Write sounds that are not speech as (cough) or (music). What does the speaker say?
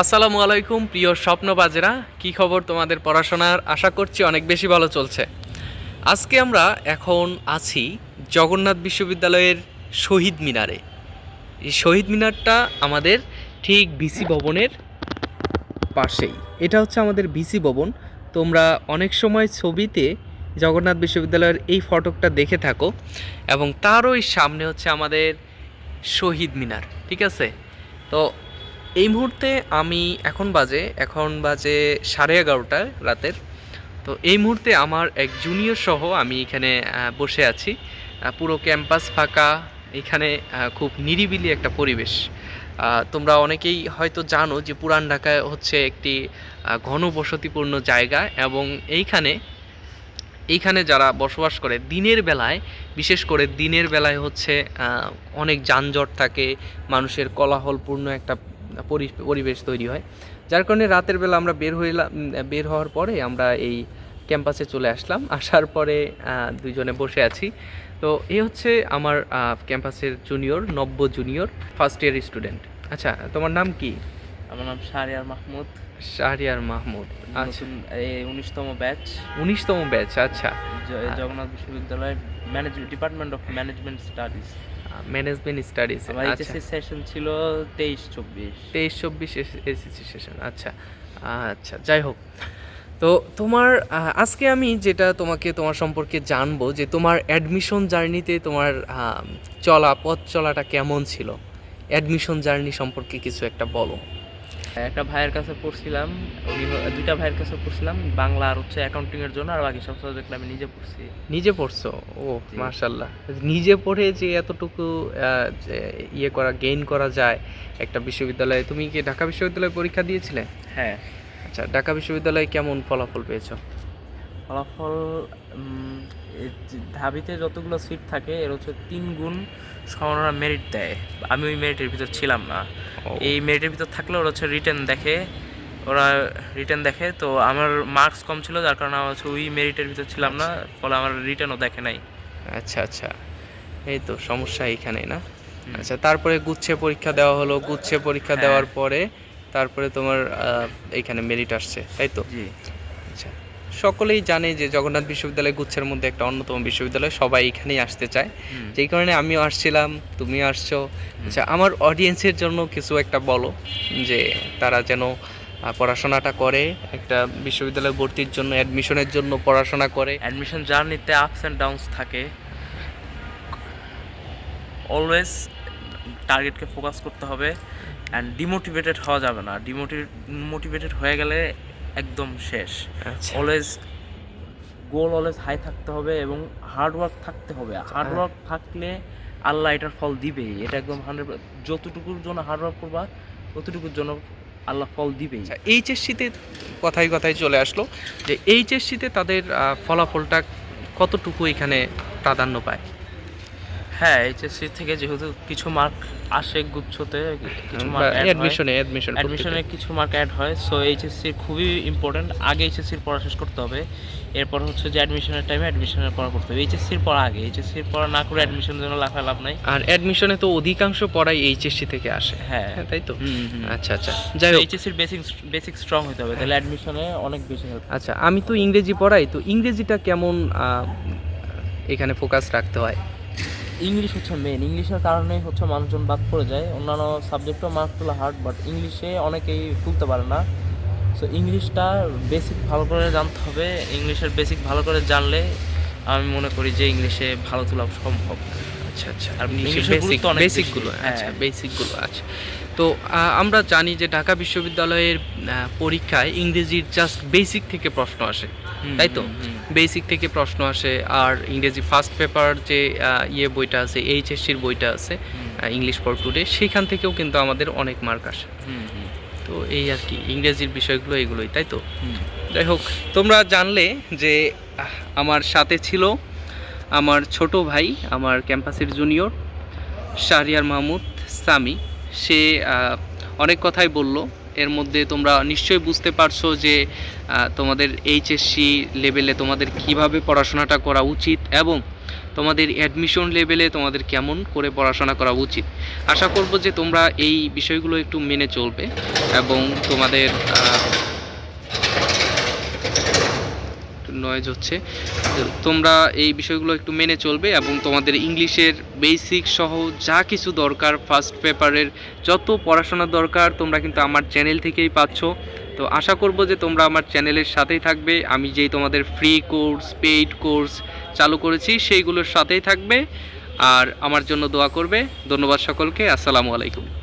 আসসালামু আলাইকুম, প্রিয় স্বপ্নবাজেরা। কি খবর তোমাদের পড়াশোনার? আশা করছি অনেক বেশি ভালো চলছে। আজকে আমরা এখন আছি জগন্নাথ বিশ্ববিদ্যালয়ের শহীদ মিনারে। এই শহীদ মিনারটা আমাদের ঠিক বিসি ভবনের পাশেই। এটা হচ্ছে আমাদের বিসি ভবন। তোমরা অনেক সময় ছবিতে জগন্নাথ বিশ্ববিদ্যালয়ের এই ফটকটা দেখে থাকো এবং তারই সামনে হচ্ছে আমাদের শহীদ মিনার, ঠিক আছে? তো এই মুহূর্তে আমি এখন বাজে এখন বাজে সাড়ে এগারোটা রাতের। তো এই মুহূর্তে আমার এক জুনিয়র সহ আমি এখানে বসে আছি। পুরো ক্যাম্পাস ফাঁকা, এখানে খুব নিরিবিলি একটা পরিবেশ। তোমরা অনেকেই হয়তো জানো যে পুরান ঢাকায় হচ্ছে একটি ঘনবসতিপূর্ণ জায়গা এবং এইখানে এইখানে যারা বসবাস করে, দিনের বেলায়, বিশেষ করে দিনের বেলায় হচ্ছে অনেক যানজট থাকে, মানুষের কলাহলপূর্ণ একটা পরিবেশ তৈরি হয়। যার কারণে রাতের বেলা আমরা বের হইলাম বের হওয়ার পরে আমরা এই ক্যাম্পাসে চলে আসলাম। (laughs) আসার পরে দুজনে বসে আছি। তো এ হচ্ছে আমার ক্যাম্পাসের জুনিয়র নব্য জুনিয়র ফার্স্ট ইয়ার স্টুডেন্ট আচ্ছা তোমার নাম কি? আমার নাম শাহরিয়ার মাহমুদ। শাহরিয়ার মাহমুদ আচ্ছা। উনিশতম ব্যাচ উনিশতম ব্যাচ আচ্ছা। জগন্নাথ বিশ্ববিদ্যালয়ের management department of management studies management studies আমার আচ্ছা। এইচএসসি সেশন ছিল তেইশ চব্বিশ। তেইশ চব্বিশ এসএসসি সেশন আচ্ছা। আচ্ছা যাই হোক। তো তোমার আজকে আমি যেটা তোমাকে তোমার সম্পর্কে জানব যে তোমার অ্যাডমিশন জার্নিতে তোমার চলা পথ চলাটা কেমন ছিল? অ্যাডমিশন জার্নি সম্পর্কে কিছু একটা বলো। একটা ভাইয়ের কাছে পড়ছিলাম উনি দুইটা ভাইয়ের কাছে পড়ছিলাম বাংলা আর হচ্ছে অ্যাকাউন্টিং এর জন্য আর বাকি সব সাবজেক্ট আমি নিজে পড়ছি। নিজে পড়ছো? ও মাশাল্লাহ মার্শাল্লাহ নিজে পড়ে যে এতটুকু ইয়ে করা গেইন করা যায় একটা বিশ্ববিদ্যালয়ে তুমি কি ঢাকা বিশ্ববিদ্যালয়ে পরীক্ষা দিয়েছিলে? হ্যাঁ। আচ্ছা ঢাকা বিশ্ববিদ্যালয়ে কেমন ফলাফল পেয়েছ? ফলাফল ঢাবিতে যতগুলো সিট থাকে এর হচ্ছে তিন গুণ সমানরা মেরিট দেয়। আমি ওই মেরিটের ভিতর ছিলাম না। এই মেরিটের ভিতর থাকলে ওরা হচ্ছে রিটার্ন দেখে ওরা রিটার্ন দেখে। তো আমার মার্কস কম ছিল যার কারণে আমার হচ্ছে ওই মেরিটের ভিতর ছিলাম না ফলে আমার রিটার্নও দেখে নাই। আচ্ছা আচ্ছা। এই তো সমস্যা এইখানে না? আচ্ছা তারপরে গুচ্ছে পরীক্ষা দেওয়া হলো। গুচ্ছে পরীক্ষা হ্যাঁ। দেওয়ার পরে তারপরে তোমার এইখানে মেরিট আসছে তাই তো? জি। আচ্ছা সকলেই জানে যে জগন্নাথ বিশ্ববিদ্যালয় গুচ্ছের মধ্যে একটা অন্যতম বিশ্ববিদ্যালয় সবাই এখানেই আসতে চায়। যেই কারণে আমিও আসছিলাম তুমিও আসছো। আচ্ছা আমার অডিয়েন্সের জন্য কিছু একটা বলো যে তারা যেন পড়াশোনাটা করে একটা বিশ্ববিদ্যালয়ে ভর্তির জন্য অ্যাডমিশনের জন্য পড়াশোনা করে। অ্যাডমিশন জার্নিতে আপস অ্যান্ড ডাউনস থাকে। অলওয়েজ টার্গেটকে ফোকাস করতে হবে। অ্যান্ড ডিমোটিভেটেড হওয়া যাবে না। ডিমোটিভেটেড হয়ে গেলে একদম শেষ। আচ্ছা। অলওয়েজ গোল অলওয়েজ হাই থাকতে হবে এবং হার্ড ওয়ার্ক থাকতে হবে। হার্ড ওয়ার্ক থাকলে আল্লাহ এটার ফল দিবেই। এটা একদম হান্ড্রেড যতটুকুর জন্য হার্ড ওয়ার্ক করবা ততটুকুর জন্য আল্লাহ ফল দিবেই। আচ্ছা এইচএসসিতে কথায় কথায় চলে আসলো যে এইচএসসিতে তাদের ফলাফলটা কতটুকু এখানে প্রাধান্য পায়? হ্যাঁ এইচএসসি থেকে যেহেতু কিছু মার্ক আসে গুচ্ছতে কিছু মার্ক অ্যাডমিশনে অ্যাডমিশন অ্যাডমিশনে কিছু মার্ক অ্যাড হয় সো এইচএসসি খুবই ইম্পর্টেন্ট আগে এইচএসসির পড়া শেষ করতে হবে এরপর হচ্ছে যে অ্যাডমিশনের টাইমে অ্যাডমিশনের পড়া করতে হবে। এইচএসসির পড়া আগে এইচএসসির পড়া না করে অ্যাডমিশনের জন্য লাফা লাভ নাই। আর অ্যাডমিশনে তো অধিকাংশ পড়াই এইচএসসি থেকে আসে। হ্যাঁ। হ্যাঁ তাই তো। আচ্ছা আচ্ছা। যাই হোক। এইচএসসির বেসিক বেসিক স্ট্রং হতে হবে তাহলে অ্যাডমিশনে অনেক বেশি হেল্প আচ্ছা আমি তো ইংরেজি পড়াই তো ইংরেজিটা কেমন আহ, এখানে ফোকাস রাখতে হয়? ইংলিশ হচ্ছে মেন ইংলিশের কারণে হচ্ছে মানুষজন বাদ পড়ে যায়। অন্যান্য সাবজেক্টও মার্ক তোলা হার্ড বাট ইংলিশে অনেকেই তুলতে পারে না। সো ইংলিশটা বেসিক ভালো করে জানতে হবে। ইংলিশের বেসিক ভালো করে জানলে আমি মনে করি যে ইংলিশে ভালো তোলা সম্ভব আচ্ছা আচ্ছা। আর বেসিক ইংলিশের গুরুত্ব অনেক বেসিকগুলো আচ্ছা হ্যাঁ। বেসিকগুলো আচ্ছা। তো আমরা জানি যে ঢাকা বিশ্ববিদ্যালয়ের পরীক্ষায় ইংরেজির জাস্ট বেসিক থেকে প্রশ্ন আসে তাই তো। বেসিক থেকে প্রশ্ন আসে আর ইংরেজি ফার্স্ট পেপার যে ইয়ে বইটা আছে এইচএসসির বইটা আছে ইংলিশ ফর টুডে সেখান থেকেও কিন্তু আমাদের অনেক মার্ক আসে। তো এই আর কি ইংরেজির বিষয়গুলো এগুলোই তাই তো? যাই হোক তোমরা জানলে যে আমার সাথে ছিল আমার ছোট ভাই আমার ক্যাম্পাসের জুনিয়র শাহরিয়ার মাহমুদ সামি। সে অনেক কথাই বলল। এর মধ্যে তোমরা নিশ্চয়ই বুঝতে পারছ যে তোমাদের এইচএসসি লেভেলে তোমাদের কীভাবে পড়াশোনাটা করা উচিত এবং তোমাদের অ্যাডমিশন লেভেলে তোমাদের কেমন করে পড়াশোনা করা উচিত। আশা করব যে তোমরা এই বিষয়গুলো একটু মেনে চলবে এবং তোমাদের নয়েজ হচ্ছে। তোমরা এই বিষয়গুলো একটু মেনে চলবে এবং তোমাদের ইংলিশের বেসিক সহ যা কিছু দরকার ফার্স্ট পেপারের যত পড়াশোনা দরকার তোমরা কিন্তু আমার চ্যানেল থেকেই পাচ্ছ। তো আশা করব যে তোমরা আমার চ্যানেলের সাথেই থাকবে। আমি যেই তোমাদের ফ্রি কোর্স পেইড কোর্স চালু করেছি সেইগুলোর সাথেই থাকবে। আর আমার জন্য দোয়া করবে। ধন্যবাদ সকলকে। আসসালামু আলাইকুম।